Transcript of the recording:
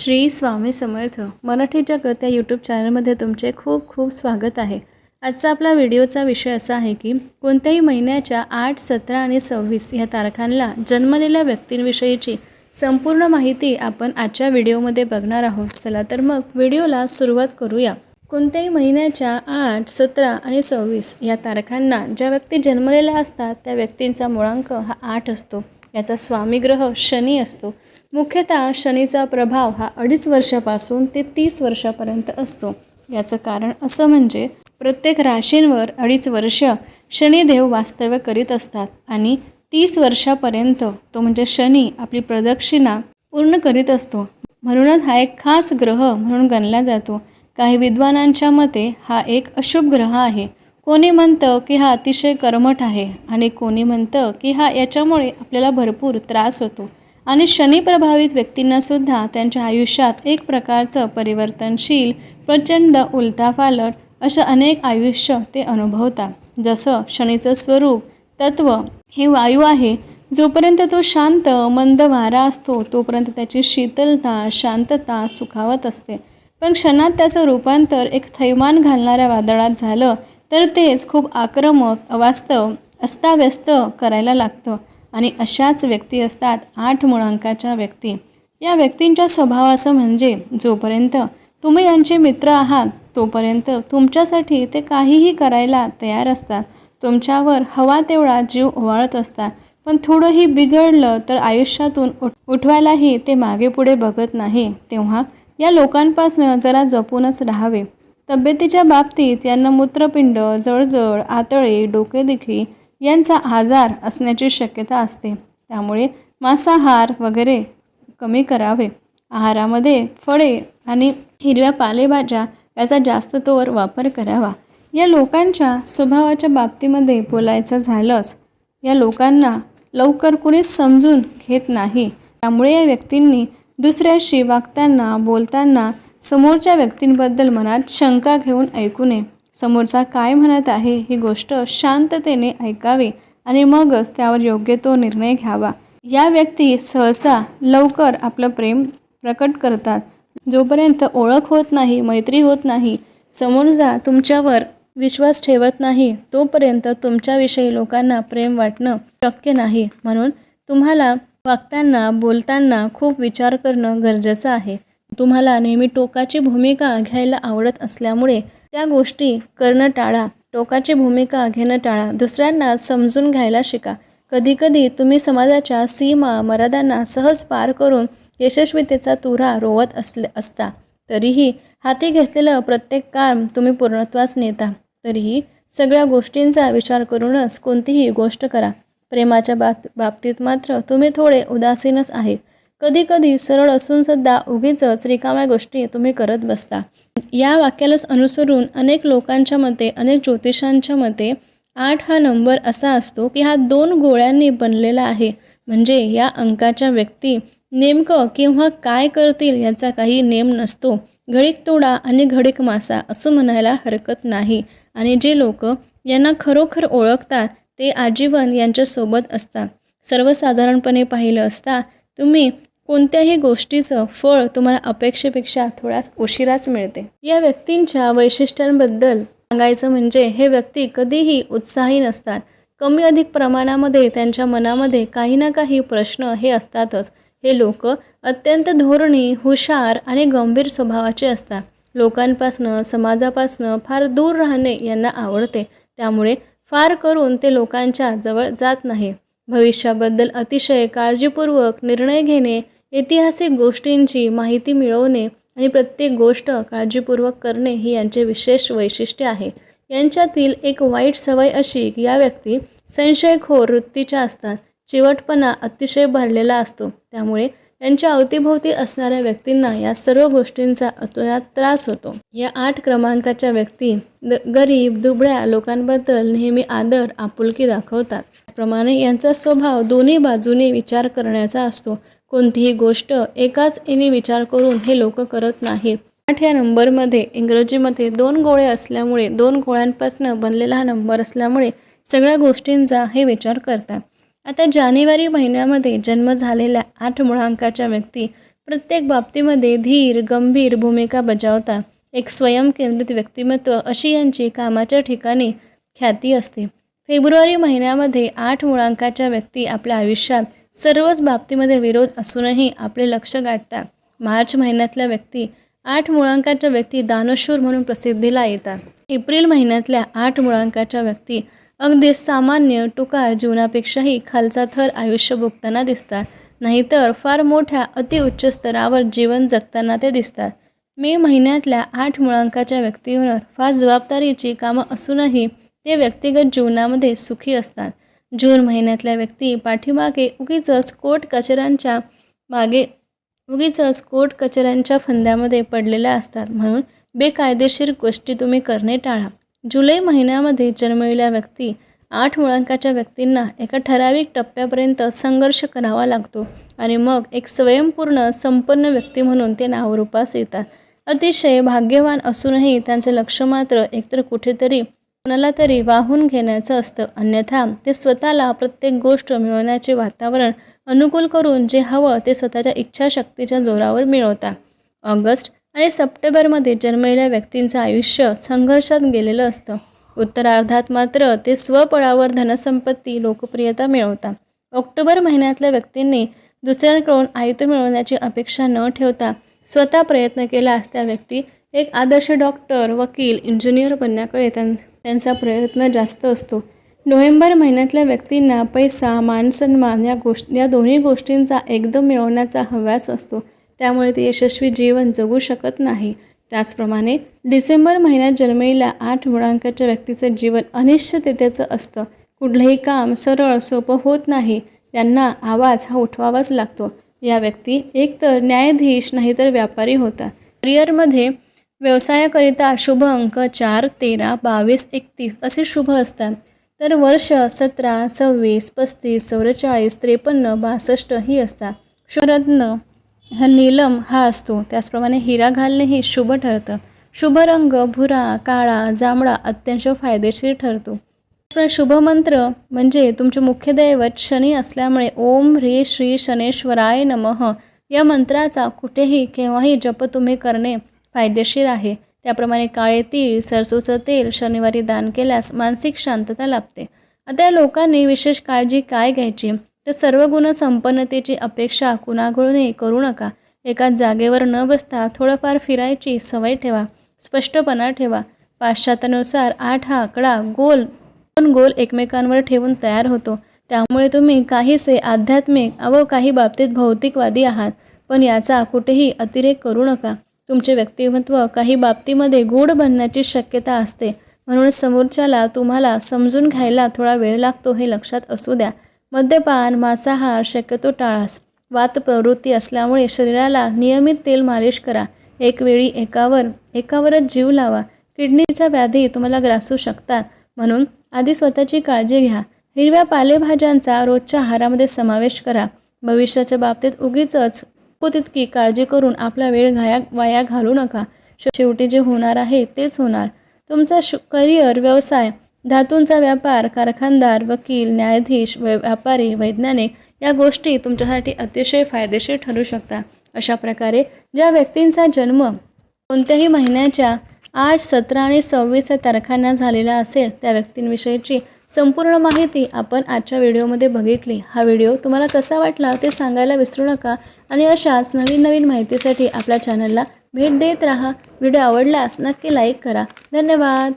श्री स्वामी समर्थ मराठी जगत या यूट्यूब चॅनलमध्ये तुमचे खूप खूप स्वागत आहे. आजचा आपला व्हिडिओचा विषय असा आहे की कोणत्याही महिन्याच्या आठ सतरा आणि सव्वीस या तारखांना जन्मलेल्या व्यक्तींविषयीची संपूर्ण माहिती आपण आजच्या व्हिडिओमध्ये बघणार आहोत. चला तर मग व्हिडिओला सुरुवात करूया. कोणत्याही महिन्याच्या आठ सतरा आणि सव्वीस या तारखांना ज्या व्यक्ती जन्मलेल्या असतात त्या व्यक्तींचा मुळांक हा आठ असतो. याचा स्वामी ग्रह शनी असतो. मुख्यतः शनीचा प्रभाव हा अडीच वर्षापासून ते तीस वर्षापर्यंत असतो. याचं कारण असं म्हणजे प्रत्येक राशींवर अडीच वर्ष शनिदेव वास्तव्य करीत असतात आणि तीस वर्षापर्यंत तो म्हणजे शनी आपली प्रदक्षिणा पूर्ण करीत असतो. म्हणूनच हा एक खास ग्रह म्हणून गणला जातो. काही विद्वानांच्या मते हा एक अशुभ ग्रह आहे. कोणी म्हणतं की हा अतिशय कर्मठ आहे आणि कोणी म्हणतं की हा याच्यामुळे आपल्याला भरपूर त्रास होतो. आणि शनी प्रभावित व्यक्तींना सुद्धा त्यांच्या आयुष्यात एक प्रकारचं परिवर्तनशील प्रचंड उलटापालट अशा अनेक आयुष्य ते अनुभवतात. जसं शनीचं स्वरूप तत्व हे वायू आहे. जोपर्यंत तो शांत मंद वारा असतो तोपर्यंत त्याची शीतलता शांतता सुखावत असते. पण क्षणात त्याचं रूपांतर एक थैमान घालणाऱ्या वादळात झालं तर तेच खूप आक्रमक अवास्तव अस्ताव्यस्त करायला लागतं. आणि अशाच व्यक्ती असतात आठ मुळांकाच्या व्यक्ती. या व्यक्तींच्या स्वभावाचं म्हणजे जोपर्यंत तुम्ही यांचे मित्र आहात तोपर्यंत तुमच्यासाठी ते काहीही करायला तयार असतात. तुमच्यावर हवा तेवढा जीव ओवाळत असतात. पण थोडंही बिघडलं तर आयुष्यातून उठ उठवायलाही ते मागे पुढे बघत नाही. तेव्हा या लोकांपासनं जरा जपूनच राहावे. तब्येतीच्या बाबतीत यांना मूत्रपिंड जळजळ आतळे डोकेदुखी यांचा आजार असण्याची शक्यता असते. त्यामुळे मांसाहार वगैरे कमी करावे. आहारामध्ये फळे आणि हिरव्या पालेभाज्या याचा जास्त तोवर वापर करावा. या लोकांच्या स्वभावाच्या बाबतीमध्ये बोलायचं झालंच. या लोकांना लवकर कुणीच समजून घेत नाही. त्यामुळे या व्यक्तींनी दुसऱ्याशी वागताना बोलताना समोरच्या व्यक्तींबद्दल मनात शंका घेऊन ऐकू नये. समोरचा काय म्हणत आहे ही गोष्ट शांततेने ऐकावी आणि मगच त्यावर योग्य तो निर्णय घ्यावा. या व्यक्ती सहसा लवकर आपलं प्रेम प्रकट करतात. जोपर्यंत ओळख होत नाही मैत्री होत नाही समोरचा तुमच्यावर विश्वास ठेवत नाही तोपर्यंत तुमच्याविषयी लोकांना प्रेम वाटणं शक्य नाही. म्हणून तुम्हाला वागताना बोलताना खूप विचार करणं गरजेचं आहे. तुम्हाला नेहमी टोकाची भूमिका घ्यायला आवडत असल्यामुळे त्या गोष्टी करणं टाळा टोकाची भूमिका घेणं टाळा दुसऱ्यांना समजून घ्यायला शिका. कधीकधी तुम्ही समाजाच्या सीमा मर्यादांना सहज पार करून यशस्वीतेचा तुरा रोवत असले असता तरीही हाती घेतलेलं प्रत्येक काम तुम्ही पूर्णत्वास नेता. तरीही सगळ्या गोष्टींचा विचार करूनच कोणतीही गोष्ट करा. प्रेमाच्या बाब बाबतीत मात्र तुम्ही थोडे उदासीनच आहेत. कधी कधी सरळ असून सुद्धा उगीच रिकाम्या गोष्टी तुम्ही करत बसता. या वाक्यालाच अनुसरून अनेक लोकांच्या मते अनेक ज्योतिषांच्या मते आठ हा नंबर असा असतो की हा दोन गोळ्यांनी बनलेला आहे. म्हणजे या अंकाच्या व्यक्ती नेमकं केव्हा काय करतील याचा काही नेम नसतो. घडीक तोडा आणि घडीक मासा असं म्हणायला हरकत नाही. आणि जे लोक यांना खरोखर ओळखतात ते आजीवन यांच्यासोबत असतात. सर्वसाधारणपणे पाहिलं असता तुम्ही कोणत्याही गोष्टीचं फळ तुम्हाला अपेक्षेपेक्षा थोड्याच उशिराच मिळते. या व्यक्तींच्या वैशिष्ट्यांबद्दल सांगायचं म्हणजे हे व्यक्ती कधीही उत्साही नसतात. कमी अधिक प्रमाणामध्ये त्यांच्या मनामध्ये काही ना काही प्रश्न हे असतातच. हे लोक अत्यंत धोरणी हुशार आणि गंभीर स्वभावाचे असतात. लोकांपासनं समाजापासनं फार दूर राहणे यांना आवडते. त्यामुळे फार करून ते लोकांच्या जवळ जात नाही. भविष्याबद्दल अतिशय काळजीपूर्वक निर्णय घेणे ऐतिहासिक गोष्टींची माहिती मिळवणे आणि प्रत्येक गोष्ट काळजीपूर्वक करणे ही यांचे विशेष वैशिष्ट्य आहे. यांच्यातील एक वाईट सवय अशी की या व्यक्ती संशयखोर वृत्तीच्या असतात चिवटपणा अतिशय भरलेला असतो. त्यामुळे यांच्या अवतीभोवती असणाऱ्या व्यक्तींना या सर्व गोष्टींचा अतोनात त्रास होतो. या आठ क्रमांकाच्या व्यक्ती द गरीब दुबळ्या लोकांबद्दल नेहमी आदर आपुलकी दाखवतात. त्याचप्रमाणे यांचा स्वभाव दोन्ही बाजूने विचार करण्याचा असतो. कोणतीही गोष्ट एकाच इनी विचार करून हे लोक करत नाहीत. आठ या नंबरमध्ये इंग्रजीमध्ये दोन गोळे असल्यामुळे दोन गोळ्यांपासून बनलेला हा नंबर असल्यामुळे सगळ्या गोष्टींचा हे विचार करतात. आता जानेवारी महिन्यामध्ये जन्म झालेल्या आठ मुळांकाच्या व्यक्ती प्रत्येक बाबतीमध्ये धीर गंभीर भूमिका बजावता एक स्वयंकेंद्रित व्यक्तिमत्व अशी यांची कामाच्या ठिकाणी ख्याती असते. फेब्रुवारी महिन्यामध्ये आठ मुळांकाच्या व्यक्ती आपल्या आयुष्यात सर्वच बाबतीमध्ये विरोध असूनही आपले लक्ष गाठतात मार्च महिन्यातल्या व्यक्ती आठ मुळांकाच्या व्यक्ती दानशूर म्हणून प्रसिद्धीला येतात. एप्रिल महिन्यातल्या आठ मुळांकाच्या व्यक्ती अगदी सामान्य टुकार जीवनापेक्षाही खालचा थर आयुष्य भोगताना दिसतात. नाहीतर फार मोठ्या अतिउच्च स्तरावर जीवन जगताना ते दिसतात. मे महिन्यातल्या आठ मुळांकाच्या व्यक्तीवर फार जबाबदारीची कामं असूनही ते व्यक्तिगत जीवनामध्ये सुखी असतात. जून महिन्यातल्या व्यक्ती पाठीमागे उगीच कोट कचऱ्यांच्या मागे उगीच कोट कचऱ्यांच्या फंद्यामध्ये पडलेल्या असतात. म्हणून बेकायदेशीर गोष्टी तुम्ही करणे टाळा. जुलै महिन्यामध्ये जन्मलेल्या व्यक्ती आठ मुळांकाच्या व्यक्तींना एका ठराविक टप्प्यापर्यंत संघर्ष करावा लागतो आणि मग एक स्वयंपूर्ण संपन्न व्यक्ती म्हणून ते नावरूपास येतात. अतिशय भाग्यवान असूनही त्यांचं लक्ष मात्र एकतर कुठेतरी कोणाला तरी वाहून घेण्याचं असतं. अन्यथा ते स्वतःला प्रत्येक गोष्ट मिळवण्याचे वातावरण अनुकूल करून जे हवं ते स्वतःच्या इच्छाशक्तीच्या जोरावर मिळवतात ऑगस्ट आणि सप्टेंबरमध्ये जन्मलेल्या व्यक्तींचं आयुष्य संघर्षात गेलेलं असतं. उत्तरार्धात मात्र ते स्वबळावर धनसंपत्ती लोकप्रियता मिळवतात ऑक्टोबर महिन्यातल्या व्यक्तींनी दुसऱ्यांकडून आयत मिळवण्याची अपेक्षा न ठेवता स्वतः प्रयत्न केला असत्या व्यक्ती एक आदर्श डॉक्टर वकील इंजिनियर बनण्याकडे त्यां त्यांचा प्रयत्न जास्त असतो. नोव्हेंबर महिन्यातल्या व्यक्तींना पैसा मानसन्मान या गोष्ट या दोन्ही गोष्टींचा एकदम मिळवण्याचा हव्यास असतो. त्यामुळे ते यशस्वी जीवन जगू शकत नाही. त्याचप्रमाणे डिसेंबर महिन्यात जन्मलेल्या आठ मुळांकाच्या व्यक्तीचं जीवन अनिश्चिततेचं असतं. कुठलंही काम सरळ सोपं होत नाही. यांना आवाज हा उठवावाच लागतो. या व्यक्ती एकतर न्यायाधीश नाहीतर व्यापारी होता. करिअरमध्ये व्यवसायाकरिता शुभ अंक चार तेरा बावीस एकतीस असे शुभ असतात. तर वर्ष सतरा सव्वीस पस्तीस चौवेचाळीस त्रेपन्न बासष्ट ही असतात. शुभरत्न हा नीलम हा असतो. त्याचप्रमाणे हिरा घालणे हे शुभ ठरतं. शुभ रंग भुरा काळा जांभळा अत्यंत फायदेशीर ठरतो. शुभ मंत्र म्हणजे तुमचे मुख्य दैवत शनी असल्यामुळे ओम ह्री श्री शनेश्वराय नमः. या मंत्राचा कुठेही केव्हाही जप तुम्ही करणे फायदेशीर आहे. त्याप्रमाणे काळे तीळ सरसोचं तेल शनिवारी दान केल्यास मानसिक शांतता लाभते. आता लोकांनी विशेष काळजी काय घ्यायची? तर सर्व गुण संपन्नतेची अपेक्षा कुणाकडूनही करू नका. एका जागेवर न बसता थोडंफार फिरायची सवय ठेवा. स्पष्टपणा ठेवा. पाश्चात्यानुसार आठ हा आकडा गोल दोन गोल एकमेकांवर ठेवून तयार होतो. त्यामुळे तुम्ही काहीसे आध्यात्मिक व काही बाबतीत भौतिकवादी आहात. पण याचा कुठेही अतिरेक करू नका. तुमचे व्यक्तिमत्व काही बाबतीमध्ये गूढ बनण्याची शक्यता असते. म्हणून समोरच्याला तुम्हाला समजून घ्यायला थोडा वेळ लागतो हे लक्षात असू द्या. मद्यपान मांसाहार शक्यतो टाळास वात प्रवृत्ती असल्यामुळे शरीराला नियमित तेल मालिश करा. एक वेळी एकावर एकावरच जीव लावा. किडनीच्या व्याधी तुम्हाला ग्रासू शकतात. म्हणून आधी स्वतःची काळजी घ्या. हिरव्या पालेभाज्यांचा रोजच्या आहारामध्ये समावेश करा. भविष्याच्या बाबतीत उगीच तितकी काळजी करून आपला वेळ घाया वाया घालू नका. शेवटी जे होणार आहे तेच होणार. तुमचा शु करिअर व्यवसाय धातूंचा व्यापार कारखानदार वकील न्यायाधीश व्यापारी वैज्ञानिक या गोष्टी तुमच्यासाठी अतिशय फायदेशीर ठरू शकतात. अशा प्रकारे ज्या व्यक्तींचा जन्म कोणत्याही महिन्याच्या आठ सतरा आणि सव्वीस या तारखांना झालेला असेल त्या व्यक्तींविषयीची संपूर्ण माहिती आपण आजच्या व्हिडिओमध्ये बघितली. हा व्हिडिओ तुम्हाला कसा वाटला ते सांगायला विसरू नका आणि अशाच नवीन नवीन माहितीसाठी आपल्या चॅनलला भेट देत राहा. व्हिडिओ आवडल्यास नक्की लाईक करा. धन्यवाद.